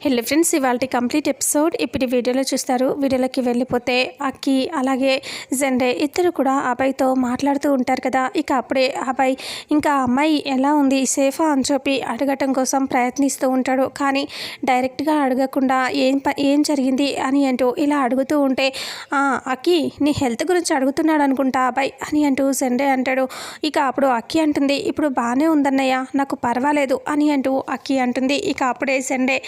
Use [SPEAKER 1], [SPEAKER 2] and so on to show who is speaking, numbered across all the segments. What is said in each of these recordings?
[SPEAKER 1] Hello friends ఇవాళ complete episode ఇప్పుడు వీడియోలో చూస్తారు. వీడియోలోకి వెళ్ళిపోతే అక్కి అలాగే జెండే ఇద్దరు కూడా అబ్బాయితో మాట్లాడుతూ ఉంటారు కదా. ఇక అప్పుడే అబ్బాయి ఇంకా అమ్మాయి ఎలా ఉంది? సేఫా? అని చెప్పి అడగటం కోసం ప్రయత్నిస్తూ ఉంటాడు. కానీ డైరెక్ట్గా అడగకుండా ఏం ప ఏం జరిగింది? అని అంటూ ఇలా అడుగుతూ ఉంటే అక్కి నీ హెల్త్ గురించి అడుగుతున్నాడు అనుకుంటా అబ్బాయి అని అంటూ జెండే అంటాడు. ఇక అప్పుడు అక్కి అంటుంది ఇప్పుడు బాగానే ఉందన్నయ్య నాకు పర్వాలేదు అని అంటూ అక్కి అంటుంది. ఇక అప్పుడే జెండే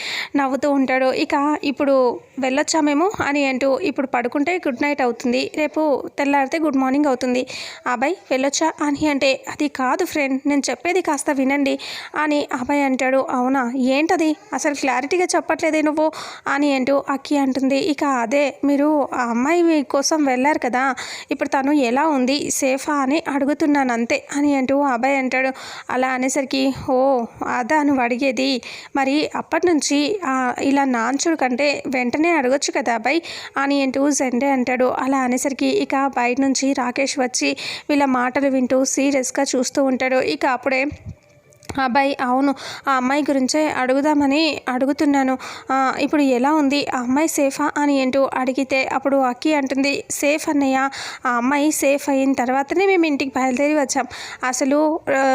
[SPEAKER 1] నవ్వుతూ ఉంటాడు ఇక ఇప్పుడు వెళ్ళొచ్చామేమో అని అంటూ ఇప్పుడు పడుకుంటే గుడ్ నైట్ అవుతుంది. రేపు తెల్లారితే గుడ్ మార్నింగ్ అవుతుంది. అబ్బాయి వెళ్ళొచ్చా అని అంటే అది కాదు ఫ్రెండ్ నేను చెప్పేది కాస్త వినండి అని అబ్బాయి అంటాడు. అవునా? ఏంటది? అసలు క్లారిటీగా చెప్పట్లేదే నువ్వు? అని అంటూ అక్కి అంటుంది. ఇక అదే మీరు ఆ అమ్మాయి మీ కోసం వెళ్ళారు కదా ఇప్పుడు తను ఎలా ఉంది? సేఫా అని అడుగుతున్నాను అంతే అని అంటూ అబ్బాయి అంటాడు. అలా అనేసరికి ఓ అదా నువ్వు అడిగేది. మరి అప్పటి నుంచి ఆ, ఇలా నాంచుడు కంటే వెంటనే అడగొచ్చు కదా అబ్బాయి. అని అంటూ జెండే అంటాడు. అలా అనేసరికి ఇక బయట నుంచి రాకేష్ వచ్చి వీళ్ళ మాటలు వింటూ సీరియస్గా చూస్తూ ఉంటాడు. ఇక అప్పుడే అబ్బాయి అవును ఆ అమ్మాయి గురించే అడుగుదామని అడుగుతున్నాను. ఇప్పుడు ఎలా ఉంది? ఆ అమ్మాయి సేఫా అని ఏంటో అడిగితే అప్పుడు అక్కి అంటుంది సేఫ్ అన్నయ్య ఆ అమ్మాయి సేఫ్ అయిన తర్వాతనే మేము ఇంటికి బయలుదేరి వచ్చాం. అసలు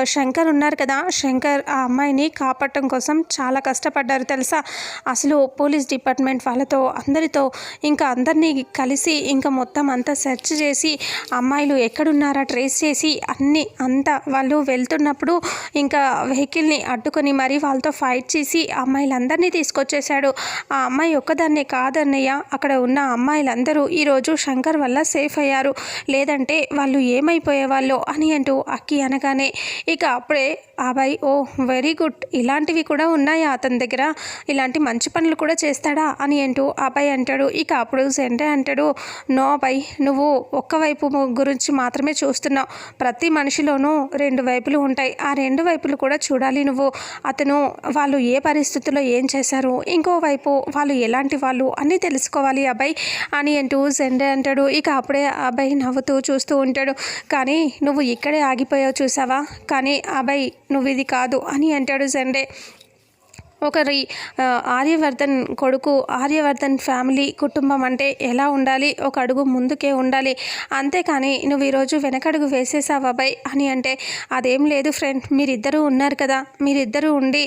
[SPEAKER 1] శంకర్ ఉన్నారు కదా శంకర్ ఆ అమ్మాయిని కాపాడటం కోసం చాలా కష్టపడ్డారు తెలుసా? అసలు పోలీస్ డిపార్ట్మెంట్ వాళ్ళతో అందరితో ఇంకా అందరినీ కలిసి ఇంకా మొత్తం అంతా సెర్చ్ చేసి అమ్మాయిలు ఎక్కడున్నారా ట్రేస్ చేసి అన్ని అంతా వాళ్ళు వెళ్తున్నప్పుడు ఇంకా వెహికల్ని అడ్డుకొని మరీ వాళ్ళతో ఫైట్ చేసి అమ్మాయిలందరినీ తీసుకొచ్చేసాడు ఆ అమ్మాయి ఒక్కదాన్నే కాదన్నయ్య. అక్కడ ఉన్న అమ్మాయిలందరూ ఈరోజు శంకర్ వల్ల సేఫ్ అయ్యారు. లేదంటే వాళ్ళు ఏమైపోయేవాళ్ళు అని అంటూ అక్కి అనగానే ఇక అప్పుడే అబ్బాయి ఓ వెరీ గుడ్. ఇలాంటివి కూడా ఉన్నాయా అతని దగ్గర? ఇలాంటి మంచి పనులు కూడా చేస్తాడా? అని అంటూ అబ్బాయి అంటాడు. ఇక అప్పుడు సెంటే అంటాడు నో అబ్బాయి నువ్వు ఒక్కవైపు గురించి మాత్రమే చూస్తున్నావు. ప్రతి మనిషిలోనూ రెండు వైపులు ఉంటాయి. ఆ రెండు వైపులు కూడా చూడాలి. నువ్వు అతను వాళ్ళు ఏ పరిస్థితుల్లో ఏం చేశారు ఇంకోవైపు వాళ్ళు ఎలాంటి వాళ్ళు అన్నీ తెలుసుకోవాలి అబ్బాయి అని అంటూ జెండే అంటాడు. ఇక అప్పుడే ఆ అబ్బాయి నవ్వుతూ చూస్తూ ఉంటాడు. కానీ నువ్వు ఇక్కడే ఆగిపోయావు చూసావా? కానీ అబ్బాయి నువ్వు ఇది కాదు అని అంటాడు జెండే. ఒకరి ఆర్యవర్ధన్ కొడుకు ఆర్యవర్ధన్ ఫ్యామిలీ కుటుంబం అంటే ఎలా ఉండాలి? ఒక అడుగు ముందుకే ఉండాలి. అంతేకాని నువ్వు ఈరోజు వెనకడుగు వేసేసావు అబ్బాయి అని అంటే అదేం లేదు ఫ్రెండ్ మీరిద్దరూ ఉన్నారు కదా. మీరిద్దరూ ఉండి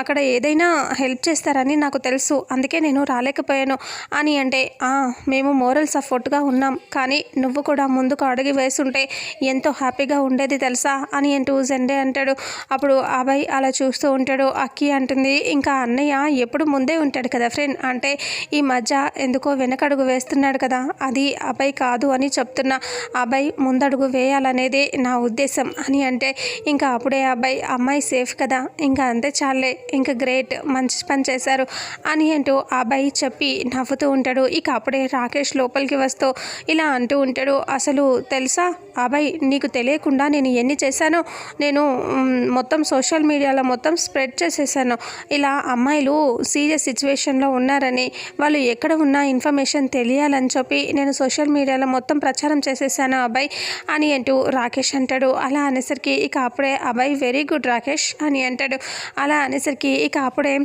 [SPEAKER 1] అక్కడ ఏదైనా హెల్ప్ చేస్తారని నాకు తెలుసు. అందుకే నేను రాలేకపోయాను అని అంటే మేము మోరల్ సపోర్ట్గా ఉన్నాం. కానీ నువ్వు కూడా ముందుకు అడుగు వేసుంటే ఎంతో హ్యాపీగా ఉండేది తెలుసా అని అంటూ జెండే అంటాడు. అప్పుడు అబ్బాయి అలా చూస్తూ ఉంటాడు. అక్కి అంటుంది ఇంకా అన్నయ్య ఎప్పుడు ముందే ఉంటాడు కదా ఫ్రెండ్ అంటే ఈ మధ్య ఎందుకో వెనకడుగు వేస్తున్నాడు కదా. అది అబ్బాయి కాదు అని చెప్తున్నా అబ్బాయి ముందడుగు వేయాలనేదే నా ఉద్దేశం అని అంటే ఇంకా అప్పుడే అబ్బాయి అమ్మాయి సేఫ్ కదా. ఇంకా అంతే చాలే. ఇంకా గ్రేట్ మంచి పని చేశారు అని అంటూ ఆ అబ్బాయి చెప్పి నవ్వుతూ ఉంటాడు. ఇక అప్పుడే రాకేష్ లోపలికి వస్తూ ఇలా అంటూ ఉంటాడు అసలు తెలుసా అబ్బాయి నీకు తెలియకుండా నేను ఎన్ని చేశానో? నేను మొత్తం సోషల్ మీడియాలో మొత్తం స్ప్రెడ్ చేసేసాను. ఇలా అమ్మాయిలు సీరియస్ సిచ్యువేషన్లో ఉన్నారని వాళ్ళు ఎక్కడ ఉన్న ఇన్ఫర్మేషన్ తెలియాలని చెప్పి నేను సోషల్ మీడియాలో మొత్తం ప్రచారం చేసేసాను అబ్బాయి అని అంటూ రాకేష్ అంటాడు. అలా అనేసరికి ఇక అప్పుడే అబ్బాయి వెరీ గుడ్ రాకేష్ అని అంటాడు. అలా అనేసరికి ఇక అప్పుడే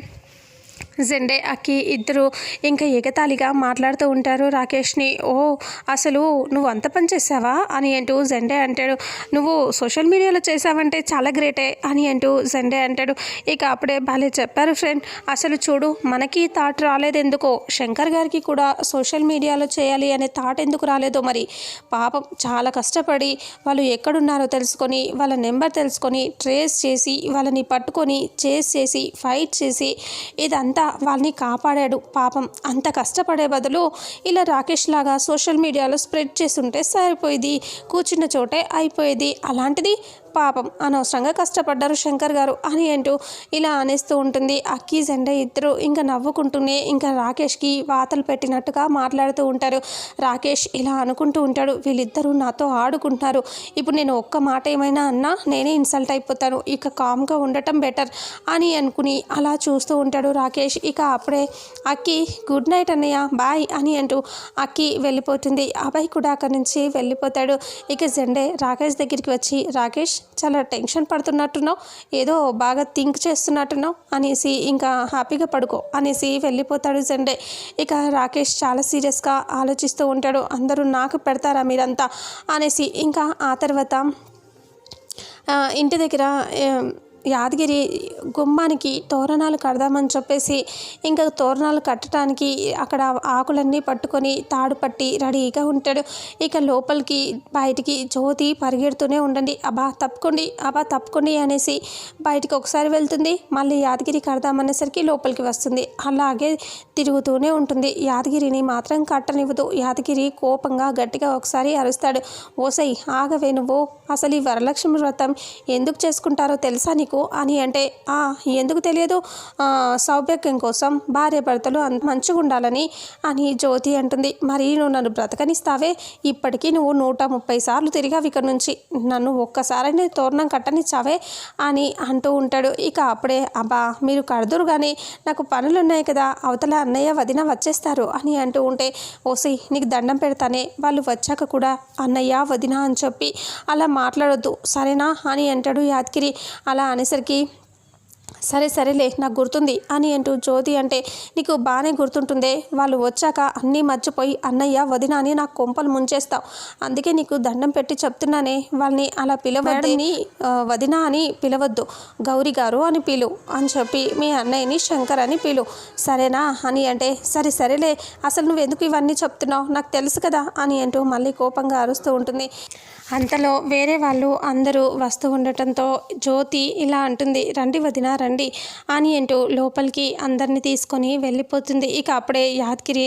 [SPEAKER 1] జెండే అక్కి ఇద్దరు ఇంకా ఎగతాళిగా మాట్లాడుతూ ఉంటారు. రాకేష్ని ఓ అసలు నువ్వు అంత పని చేసావా అని అంటూ జెండే అంటాడు. నువ్వు సోషల్ మీడియాలో చేసావంటే చాలా గ్రేటే అని అంటూ జెండే అంటాడు. ఇక అప్పుడే భలే చెప్పారు ఫ్రెండ్ అసలు చూడు మనకి థాట్ రాలేదు ఎందుకో శంకర్ గారికి కూడా సోషల్ మీడియాలో చేయాలి అనే థాట్ ఎందుకు రాలేదో మరి? పాపం చాలా కష్టపడి వాళ్ళు ఎక్కడున్నారో తెలుసుకొని వాళ్ళ నెంబర్ తెలుసుకొని ట్రేస్ చేసి వాళ్ళని పట్టుకొని చేస్ చేసి ఫైట్ చేసి ఇదంతా వాళ్ళని కాపాడాడు. పాపం అంత కష్టపడే బదులు ఇలా రాకేష్ లాగా సోషల్ మీడియాలో స్ప్రెడ్ చేస్తుంటే సరిపోయేది. కూర్చున్న చోటే అయిపోయేది. అలాంటిది పాపం అనవసరంగా కష్టపడ్డారు శంకర్ గారు అని అంటూ ఇలా అనేస్తూ ఉంటుంది. అక్కీ జెండ ఇద్దరు ఇంకా నవ్వుకుంటూనే ఇంకా రాకేష్కి వాతలు పెట్టినట్టుగా మాట్లాడుతూ ఉంటారు. రాకేష్ ఇలా అనుకుంటూ ఉంటాడు వీళ్ళిద్దరూ నాతో ఆడుకుంటున్నారు. ఇప్పుడు నేను ఒక్క మాట ఏమైనా అన్నా నేనే ఇన్సల్ట్ అయిపోతాను ఇక కామ్గా ఉండటం బెటర్ అని అనుకుని అలా చూస్తూ ఉంటాడు రాకేష్. ఇక అప్పుడే అక్కి గుడ్ నైట్ అన్నయ్య బాయ్ అని అంటూ అక్కి వెళ్ళిపోతుంది. అబ్బాయి కూడా అక్కడి నుంచి వెళ్ళిపోతాడు. ఇక జెండే రాకేష్ దగ్గరికి వచ్చి రాకేష్ చాలా టెన్షన్ పడుతున్నట్టున్నావు ఏదో బాగా థింక్ చేస్తున్నట్టున్నావు అనేసి ఇంకా హ్యాపీగా పడుకో అనేసి వెళ్ళిపోతాడు జండే. ఇక రాకేష్ చాలా సీరియస్గా ఆలోచిస్తూ ఉంటాడు అందరూ నాకు పెడతారా మీరంతా అనేసి. ఇంకా ఆ తర్వాత ఇంటి దగ్గర యాదగిరి గుమ్మానికి తోరణాలు కడదామని చెప్పేసి ఇంకా తోరణాలు కట్టడానికి అక్కడ ఆకులన్నీ పట్టుకొని తాడు పట్టి రెడీగా ఉంటాడు. ఇక లోపలికి బయటికి జ్యోతి పరిగెడుతూనే ఉండండి. అబ్బా తప్పుకోండి అబ్బా తప్పుకోండి అనేసి బయటికి ఒకసారి వెళ్తుంది. మళ్ళీ యాదగిరి కడదామనేసరికి లోపలికి వస్తుంది. అలాగే తిరుగుతూనే ఉంటుంది. యాదగిరిని మాత్రం కట్టనివ్వదు. యాదగిరి కోపంగా గట్టిగా ఒకసారి అరుస్తాడు. ఓసై ఆగవే నువ్వు. అసలు ఈ వరలక్ష్మి వ్రతం ఎందుకు చేసుకుంటారో తెలుసా నీకు? నీకు అని అంటే ఆ ఎందుకు తెలియదు. సౌభాగ్యం కోసం భార్య భర్తలు మంచిగా ఉండాలని అని జ్యోతి అంటుంది. మరి నువ్వు నన్ను బ్రతకనిస్తావే? ఇప్పటికీ నువ్వు నూట ముప్పై సార్లు తిరిగావు ఇక్కడ నుంచి. నన్ను ఒక్కసారైనా తోరణం కట్టనిచ్చావే? అని అంటూ ఉంటాడు. ఇక అప్పుడే అబ్బా మీరు కడదురు కానీ నాకు పనులు ఉన్నాయి కదా అవతల అన్నయ్య వదిన వచ్చేస్తారు అని అంటూ ఉంటే ఓసి నీకు దండం పెడతానే. వాళ్ళు వచ్చాక కూడా అన్నయ్య వదిన అని చెప్పి అలా మాట్లాడొద్దు. సరేనా? అని అంటాడు యాదగిరి. అలా అనేసరికి సరే సరేలే నాకు గుర్తుంది. అని అంటూ జ్యోతి అంటే నీకు బాగానే గుర్తుంటుందే. వాళ్ళు వచ్చాక అన్నీ మర్చిపోయి అన్నయ్య వదిన అని నాకు కొంపలు ముంచేస్తావు. అందుకే నీకు దండం పెట్టి చెప్తున్నానే. వాళ్ళని అలా పిలవడిని వదిన అని పిలవద్దు. గౌరీ గారు అని పిలు అని చెప్పి మీ అన్నయ్యని శంకర్ అని పిలు. సరేనా అని అంటే సరే సరేలే అసలు నువ్వు ఎందుకు ఇవన్నీ చెప్తున్నావు? నాకు తెలుసు కదా అని అంటూ మళ్ళీ కోపంగా అరుస్తూ ఉంటుంది. అంతలో వేరే వాళ్ళు అందరూ వస్తూ ఉండటంతో జ్యోతి ఇలా అంటుంది. రండి వదిన రండి. అని అంటూ లోపలికి అందరిని తీసుకొని వెళ్ళిపోతుంది. ఇక అప్పుడే యాదగిరి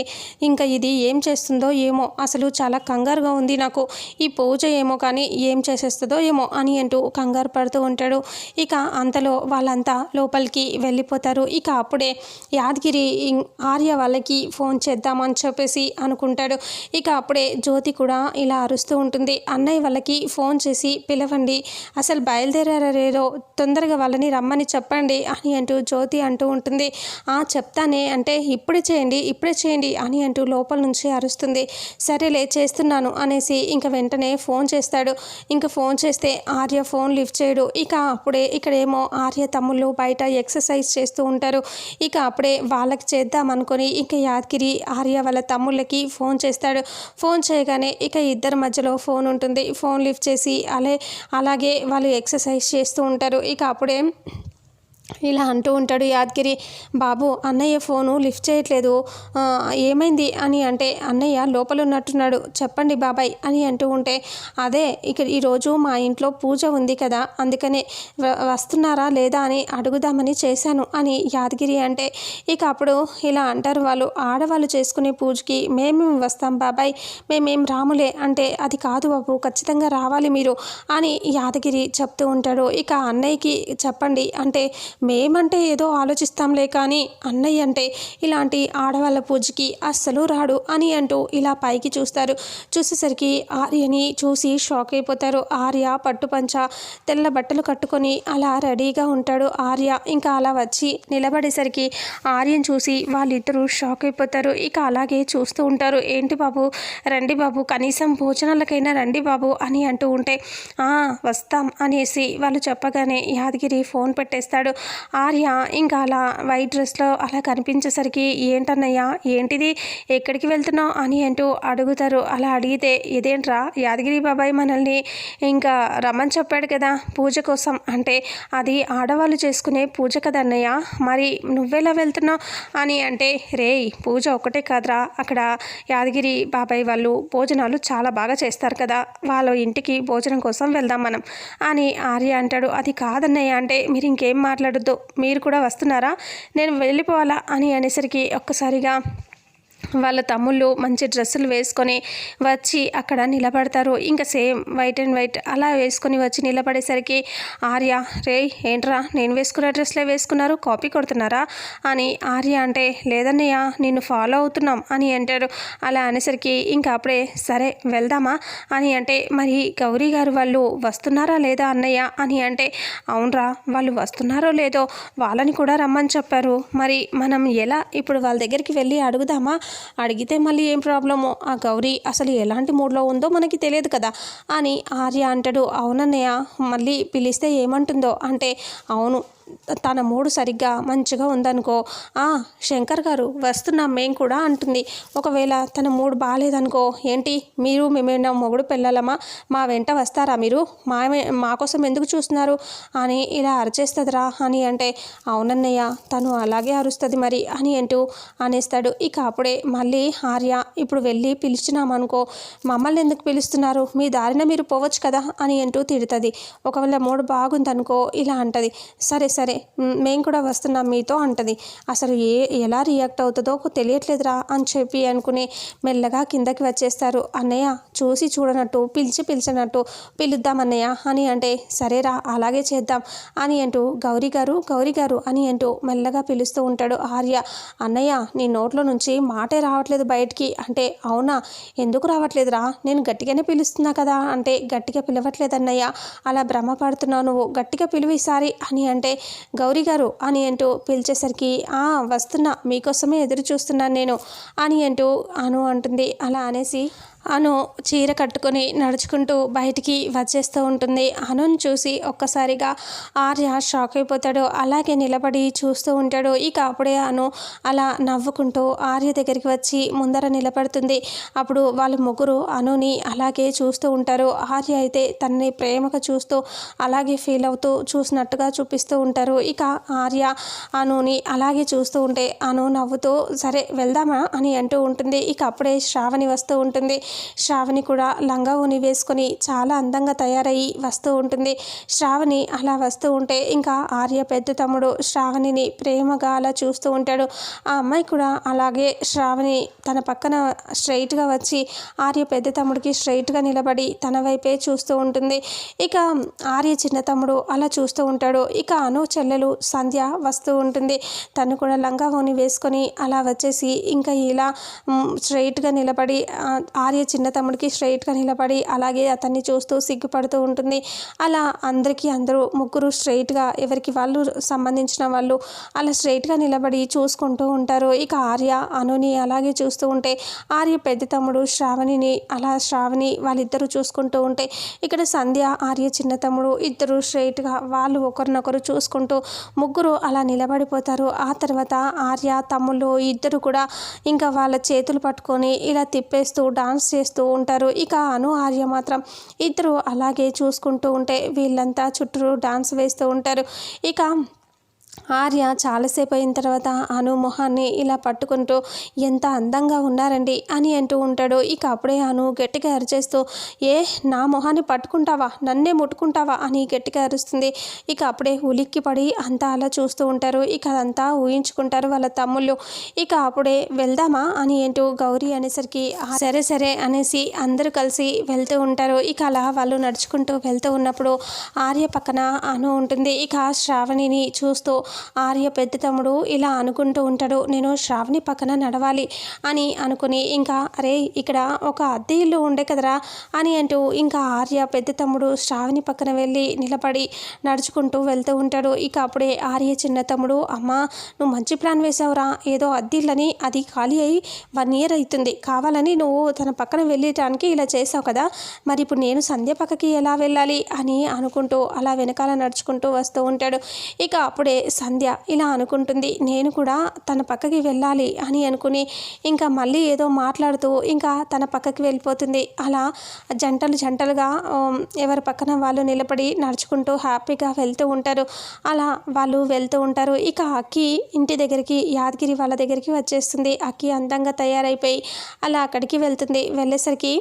[SPEAKER 1] ఇంకా ఇది ఏం చేస్తుందో ఏమో అసలు చాలా కంగారుగా ఉంది నాకు. ఈ పూజ ఏమో కానీ ఏం చేసేస్తుందో ఏమో అని అంటూ కంగారు పడుతూ ఉంటాడు. ఇక అంతలో వాళ్ళంతా లోపలికి వెళ్ళిపోతారు. ఇక అప్పుడే యాదగిరి ఆర్య వాళ్ళకి ఫోన్ చేద్దామని చెప్పేసి అనుకుంటాడు. ఇక అప్పుడే జ్యోతి కూడా ఇలా అరుస్తూ ఉంటుంది. అన్నయ్య వాళ్ళకి ఫోన్ చేసి పిలవండి. అసలు బయలుదేరారేదో తొందరగా వాళ్ళని రమ్మని చెప్పండి. అని అంటూ జ్యోతి అంటూ ఉంటుంది. ఆ చెప్తానే అంటే ఇప్పుడే చేయండి ఇప్పుడే చేయండి అని అంటూ లోపల నుంచి అరుస్తుంది. సరేలే చేస్తున్నాను అనేసి ఇంకా వెంటనే ఫోన్ చేస్తాడు. ఇంకా ఫోన్ చేస్తే ఆర్య ఫోన్ లిఫ్ట్ చేయడు. ఇక అప్పుడే ఇక్కడేమో ఆర్య తమ్ముళ్ళు బయట ఎక్సర్సైజ్ చేస్తూ ఉంటారు. ఇక అప్పుడే వాళ్ళకి చేద్దాం అనుకొని ఇంకా యాదగిరి ఆర్య వాళ్ళ తమ్ముళ్ళకి ఫోన్ చేస్తాడు. ఫోన్ చేయగానే ఇక ఇద్దరి మధ్యలో ఫోన్ ఉంటుంది. ఫోన్ లిఫ్ట్ చేసి అలే అలాగే వాళ్ళు ఎక్సర్సైజ్ చేస్తూ ఉంటారు. ఇక అప్పుడే ఇలా అంటూ ఉంటాడు యాదగిరి బాబు అన్నయ్య ఫోను లిఫ్ట్ చేయట్లేదు. ఏమైంది? అని అంటే అన్నయ్య లోపల ఉన్నట్టున్నాడు. చెప్పండి బాబాయ్ అని అంటూ ఉంటే అదే ఇక్కడ ఈరోజు మా ఇంట్లో పూజ ఉంది కదా అందుకనే వస్తున్నారా లేదా అని అడుగుదామని చేశాను అని యాదగిరి అంటే ఇక అప్పుడు ఇలా అంటారు వాళ్ళు ఆడవాళ్ళు చేసుకునే పూజకి మేమేమి వస్తాం బాబాయ్? మేమేం రాములే? అంటే అది కాదు బాబు ఖచ్చితంగా రావాలి మీరు అని యాదగిరి చెప్తూ ఉంటాడు. ఇక అన్నయ్యకి చెప్పండి అంటే మేమంటే ఏదో ఆలోచిస్తాంలే కానీ అన్నయ్య అంటే ఇలాంటి ఆడవాళ్ళ పూజకి అస్సలు రాడు అని అంటూ ఇలా పైకి చూస్తారు. చూసేసరికి ఆర్యని చూసి షాక్ అయిపోతారు. ఆర్య పట్టుపంచ తెల్ల బట్టలు కట్టుకొని అలా రెడీగా ఉంటాడు ఆర్య. ఇంకా అలా వచ్చి నిలబడేసరికి ఆర్యని చూసి వాళ్ళిద్దరూ షాక్ అయిపోతారు. ఇక అలాగే చూస్తూ ఉంటారు. ఏంటి బాబు? రండి బాబు కనీసం భోజనాలకైనా రండి బాబు అని అంటూ ఉంటే వస్తాం అనేసి వాళ్ళు చెప్పగానే యాదగిరి ఫోన్ పెట్టేస్తాడు. ఆర్య ఇంకా అలా వైట్ డ్రెస్లో అలా కనిపించేసరికి ఏంటన్నయ్యా ఏంటిది? ఎక్కడికి వెళ్తున్నావు? అని అంటూ అడుగుతారు. అలా అడిగితే ఇదేంట్రా? యాదగిరి బాబాయ్ మనల్ని ఇంకా రమ్మని చెప్పాడు కదా పూజ కోసం. అంటే అది ఆడవాళ్ళు చేసుకునే పూజ కదన్నయ్య? మరి నువ్వెలా వెళ్తున్నావు? అని అంటే రే పూజ ఒకటే కాదురా. అక్కడ యాదగిరి బాబాయ్ వాళ్ళు భోజనాలు చాలా బాగా చేస్తారు కదా. వాళ్ళ ఇంటికి భోజనం కోసం వెళ్దాం మనం. అని ఆర్య అంటాడు. అది కాదన్నయ్య. అంటే మీరు ఇంకేం మాట్లాడు మాట్లాడద్దు మీరు కూడా వస్తున్నారా? నేను వెళ్ళిపోవాలా అని అనేసరికి ఒక్కసారిగా వాళ్ళ తమ్ముళ్ళు మంచి డ్రెస్సులు వేసుకొని వచ్చి అక్కడ నిలబడతారు. ఇంకా సేమ్ వైట్ అండ్ వైట్ అలా వేసుకొని వచ్చి నిలబడేసరికి ఆర్య రే ఏంట్రా? నేను వేసుకున్న డ్రెస్లే వేసుకున్నారు? కాపీ కొడుతున్నారా? అని ఆర్య అంటే లేదన్నయ్య నిన్ను ఫాలో అవుతున్నాం అని అంటారు. అలా అనేసరికి ఇంకా అప్పుడే సరే వెళ్దామా? అని అంటే మరి గౌరీ గారు వాళ్ళు వస్తున్నారా లేదా అన్నయ్య? అని అంటే అవునరా వాళ్ళు వస్తున్నారో లేదో వాళ్ళని కూడా రమ్మని చెప్పారు. మరి మనం ఎలా ఇప్పుడు వాళ్ళ దగ్గరికి వెళ్ళి అడుగుదామా? అడిగితే మళ్ళీ ఏం ప్రాబ్లమో? ఆ గౌరీ అసలు ఎలాంటి మూడ్లో ఉందో మనకి తెలియదు కదా. అని ఆర్య అంటాడు అవునన్నయ్య మళ్ళీ పిలిస్తే ఏమంటుందో? అంటే అవును తన మూడు సరిగ్గా మంచిగా ఉందనుకో ఆ శంకర్ గారు వస్తున్నాం మేం కూడా అంటుంది. ఒకవేళ తన మూడు బాగాలేదనుకో ఏంటి మీరు మేమేనా మొగుడు పెళ్ళాలమా మా వెంట వస్తారా మీరు? మా మా కోసం ఎందుకు చూస్తున్నారు? అని ఇలా అరిచేస్తుందిరా అని అంటే అవునన్నయ్య తను అలాగే అరుస్తుంది మరి అని అంటూ అనేస్తాడు. ఇక అప్పుడే మళ్ళీ ఆర్య ఇప్పుడు వెళ్ళి పిలిచినామనుకో మమ్మల్ని ఎందుకు పిలుస్తున్నారు? మీ దారిన మీరు పోవచ్చు కదా అని అంటూ తిడుతుంది. ఒకవేళ మూడు బాగుందనుకో ఇలా అంటది. సరే సరే మేము కూడా వస్తున్నాం మీతో అంటది. అసలు ఏ ఎలా రియాక్ట్ అవుతుందో తెలియట్లేదురా అని చెప్పి అనుకుని మెల్లగా కిందకి వచ్చేస్తారు. అన్నయ్య చూసి చూడనట్టు పిలిచి పిలిచినట్టు పిలుద్దాం అన్నయ్య అని అంటే సరేరా అలాగే చేద్దాం అని అంటూ గౌరీ గారు గౌరీ గారు అని అంటూ మెల్లగా పిలుస్తూ ఉంటాడు ఆర్య. అన్నయ్య నీ నోట్లో నుంచి మాటే రావట్లేదు బయటికి అంటే అవునా? ఎందుకు రావట్లేదురా? నేను గట్టిగానే పిలుస్తున్నా కదా అంటే గట్టిగా పిలవట్లేదు అన్నయ్య. అలా భ్రమపడుతున్నావు నువ్వు గట్టిగా పిలువు ఈసారి అని అంటే గౌరీ గారు అని అంటూ పిలిచేసరికి ఆ వస్తున్నా మీకోసమే ఎదురు చూస్తున్నాను నేను అని అంటూ అను అంటుంది. అలా అనేసి అను చీర కట్టుకొని నడుచుకుంటూ బయటికి వచ్చేస్తూ ఉంటుంది. అనుని చూసి ఒక్కసారిగా ఆర్య షాక్ అయిపోతాడు. అలాగే నిలబడి చూస్తూ ఉంటాడు. ఇక అప్పుడే అను అలా నవ్వుకుంటూ ఆర్య దగ్గరికి వచ్చి ముందర నిలబడుతుంది. అప్పుడు వాళ్ళ ముగ్గురు అనుని అలాగే చూస్తూ ఉంటారు. ఆర్య అయితే తనని ప్రేమగా చూస్తూ అలాగే ఫీల్ అవుతూ చూసినట్టుగా చూపిస్తూ ఉంటారు. ఇక ఆర్య అనుని అలాగే చూస్తూ ఉంటే అను నవ్వుతూ సరే వెళ్దామా? అని అంటూ ఉంటుంది. ఇక అప్పుడే శ్రావణి వస్తూ ఉంటుంది. శ్రావణి కూడా లంగా ఉని వేసుకొని చాలా అందంగా తయారయ్యి వస్తూ ఉంటుంది. శ్రావణి అలా వస్తూ ఉంటే ఇంకా ఆర్య పెద్ద తమ్ముడు శ్రావణిని ప్రేమగా అలా చూస్తూ ఉంటాడు. ఆ అమ్మాయి కూడా అలాగే శ్రావణి తన పక్కన స్ట్రైట్గా వచ్చి ఆర్య పెద్ద తమ్ముడికి స్ట్రైట్గా నిలబడి తన వైపే చూస్తూ ఉంటుంది. ఇక ఆర్య చిన్న తమ్ముడు అలా చూస్తూ ఉంటాడు. ఇక అను చెల్లెలు సంధ్య వస్తూ ఉంటుంది. తను కూడా లంగా ఓని వేసుకొని అలా వచ్చేసి ఇంకా ఇలా స్ట్రైట్గా నిలబడి ఆర్య చిన్న తమ్ముడికి స్ట్రైట్గా నిలబడి అలాగే అతన్ని చూస్తూ సిగ్గుపడుతూ ఉంటుంది. అలా అందరికీ అందరూ ముగ్గురు స్ట్రైట్గా ఎవరికి వాళ్ళు సంబంధించిన వాళ్ళు అలా స్ట్రైట్గా నిలబడి చూసుకుంటూ ఉంటారు. ఇక ఆర్య అనుని అలాగే చూస్తూ ఉంటే ఆర్య పెద్ద తమ్ముడు శ్రావణిని అలా శ్రావణి వాళ్ళిద్దరూ చూసుకుంటూ ఉంటే ఇక్కడ సంధ్య ఆర్య చిన్న తమ్ముడు ఇద్దరు స్ట్రైట్గా వాళ్ళు ఒకరినొకరు చూసుకుంటూ ముగ్గురు అలా నిలబడిపోతారు. ఆ తర్వాత ఆర్య తమ్ముళ్ళు ఇద్దరు కూడా ఇంకా వాళ్ళ చేతులు పట్టుకొని ఇలా తిప్పేస్తూ డాన్స్ చేస్తూ ఉంటారు. ఇక అను ఆర్య మాత్రం ఇద్దరు అలాగే చూసుకుంటూ ఉంటే వీళ్ళంతా చుట్టూ డాన్స్ వేస్తూ ఉంటారు. ఇక ఆర్య చాలాసేపు అయిన తర్వాత అను మొహాన్ని ఇలా పట్టుకుంటూ ఎంత అందంగా ఉన్నారండి అని అంటూ ఉంటాడు. ఇక అప్పుడే అను గట్టిగా అరిచేస్తూ ఏ నా మొహాన్ని పట్టుకుంటావా? నన్నే ముట్టుకుంటావా? అని గట్టిగా అరుస్తుంది. ఇక అప్పుడే ఉలిక్కి పడి అంతా అలా చూస్తూ ఉంటారు. ఇక అదంతా ఊహించుకుంటారు వాళ్ళ తమ్ముళ్ళు. ఇక అప్పుడే వెళ్దామా? అని అంటూ గౌరీ అనేసరికి "ఆ, సరే సరే అనేసి అందరూ కలిసి వెళ్తూ ఉంటారు. ఇక అలా వాళ్ళు నడుచుకుంటూ వెళ్తూ ఉన్నప్పుడు ఆర్య పక్కన అను ఉంటుంది. ఇక శ్రావణిని చూస్తూ ఆర్య పెద్ద తమ్ముడు ఇలా అనుకుంటూ ఉంటాడు నేను శ్రావణి పక్కన నడవాలి అని అనుకుని ఇంకా అరే ఇక్కడ ఒక అద్దె ఇల్లు ఉండే కదరా అని అంటూ ఇంకా ఆర్య పెద్ద తమ్ముడు శ్రావణి పక్కన వెళ్ళి నిలబడి నడుచుకుంటూ వెళ్తూ ఉంటాడు. ఇక అప్పుడే ఆర్య చిన్న తమ్ముడు అమ్మా నువ్వు మంచి ప్లాన్ వేసావురా ఏదో అద్దిల్లని అది ఖాళీ అయి వన్ ఇయర్ అవుతుంది కావాలని నువ్వు తన పక్కన వెళ్ళటానికి ఇలా చేసావు కదా. మరి ఇప్పుడు నేను సంధ్య పక్కకి ఎలా వెళ్ళాలి? అని అనుకుంటూ అలా వెనకాల నడుచుకుంటూ వస్తూ ఉంటాడు. ఇక అప్పుడే సంధ్య ఇలా అనుకుంటుంది. నేను కూడా తన పక్కకి వెళ్ళాలి అని అనుకుని ఇంకా మళ్ళీ ఏదో మాట్లాడుతూ ఇంకా తన పక్కకి వెళ్ళిపోతుంది. అలా జంటలు జంటలుగా ఎవరి పక్కన వాళ్ళు నిలబడి నడుచుకుంటూ హ్యాపీగా వెళ్తూ ఉంటారు. అలా వాళ్ళు వెళ్తూ ఉంటారు. ఇక అక్కి ఇంటి దగ్గరికి యాదగిరి వాళ్ళ దగ్గరికి వచ్చేస్తుంది. అక్కి అందంగా తయారైపోయి అలా అక్కడికి వెళ్తుంది. వెళ్ళేసరికి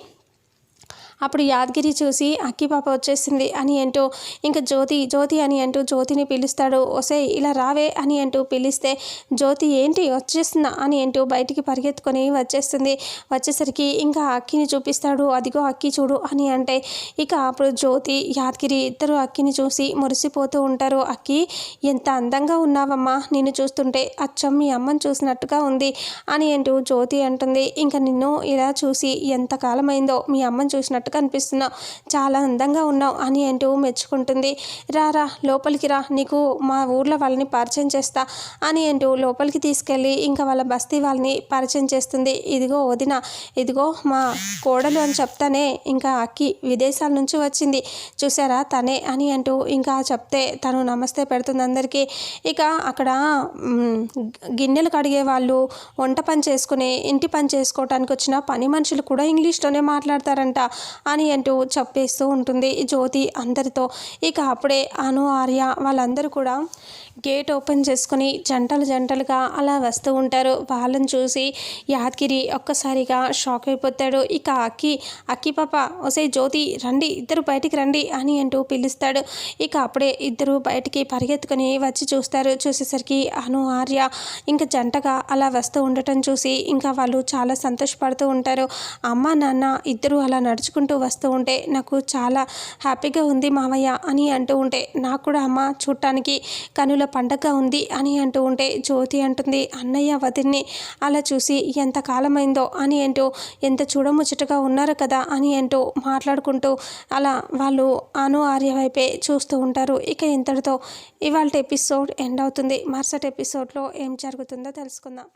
[SPEAKER 1] అప్పుడు యాదగిరి చూసి అక్కి పాప వచ్చేసింది అని అంటూ ఇంకా జ్యోతి జ్యోతి అని అంటూ జ్యోతిని పిలుస్తాడు. ఒసే ఇలా రావే అని అంటూ పిలిస్తే జ్యోతి ఏంటి వచ్చేస్తుందా అని అంటూ బయటికి పరిగెత్తుకొని వచ్చేస్తుంది. వచ్చేసరికి ఇంకా అక్కిని చూపిస్తాడు. అదిగో అక్కి చూడు అని అంటే ఇక అప్పుడు జ్యోతి యాదగిరి ఇద్దరు అక్కిని చూసి మురిసిపోతూ ఉంటారు. అక్కి ఎంత అందంగా ఉన్నావమ్మా నిన్ను చూస్తుంటే అచ్చం మీ అమ్మని చూసినట్టుగా ఉంది అని అంటూ జ్యోతి అంటుంది. ఇంకా నిన్ను ఇలా చూసి ఎంత కాలమైందో మీ అమ్మని చూసినట్టు ఉన్నట్టు కనిపిస్తున్నావు చాలా అందంగా ఉన్నావు అని అంటూ మెచ్చుకుంటుంది. రా రా లోపలికి రా. నీకు మా ఊర్లో వాళ్ళని పరిచయం చేస్తా అని అంటూ లోపలికి తీసుకెళ్ళి ఇంకా వాళ్ళ బస్తీ వాళ్ళని పరిచయం చేస్తుంది. ఇదిగో వదిన ఇదిగో మా కోడలు అని చెప్తానే ఇంకా అక్కి విదేశాల నుంచి వచ్చింది. చూసారా తనే అని అంటూ ఇంకా చెప్తే తను నమస్తే పెడుతుంది అందరికీ. ఇక అక్కడ గిన్నెలు కడిగే వాళ్ళు వంట పని చేసుకుని ఇంటి పని చేసుకోవటానికి వచ్చిన పని మనుషులు కూడా ఇంగ్లీష్లోనే మాట్లాడతారంట. అని అంటూ చెప్పేస్తూ ఉంటుంది. జ్యోతి అందరితో. ఇక అప్పుడే అను ఆర్య వాళ్ళందరూ కూడా గేట్ ఓపెన్ చేసుకుని జంటలు జంటలుగా అలా వస్తూ ఉంటారు. వాళ్ళని చూసి యాదగిరి ఒక్కసారిగా షాక్ అయిపోతాడు. ఇక అక్కి అక్కి పాప ఒసే జ్యోతి రండి ఇద్దరు బయటికి రండి అని అంటూ పిలుస్తాడు. ఇక అప్పుడే ఇద్దరు బయటికి పరిగెత్తుకొని వచ్చి చూస్తారు. చూసేసరికి అను ఆర్య ఇంకా జంటగా అలా వస్తూ ఉండటం చూసి ఇంకా వాళ్ళు చాలా సంతోషపడుతూ ఉంటారు. అమ్మ నాన్న ఇద్దరు అలా నడుచుకుంటూ వస్తూ ఉంటే నాకు చాలా హ్యాపీగా ఉంది మావయ్య అని అంటూ ఉంటే నాకు కూడా అమ్మ చూడటానికి కనుల పండగ ఉంది అని అంటూ ఉంటే జ్యోతి అంటుంది అన్నయ్య వదిన్ని అలా చూసి ఎంత కాలమైందో అని అంటూ ఎంత చూడముచ్చటగా ఉన్నారు కదా అని అంటూ మాట్లాడుకుంటూ అలా వాళ్ళు అను ఆర్య వైపే చూస్తూ ఉంటారు. ఇక ఇంతటితో ఇవాళ ఎపిసోడ్ ఎండ్ అవుతుంది. మరుసటి ఎపిసోడ్లో ఏం జరుగుతుందో తెలుసుకుందాం.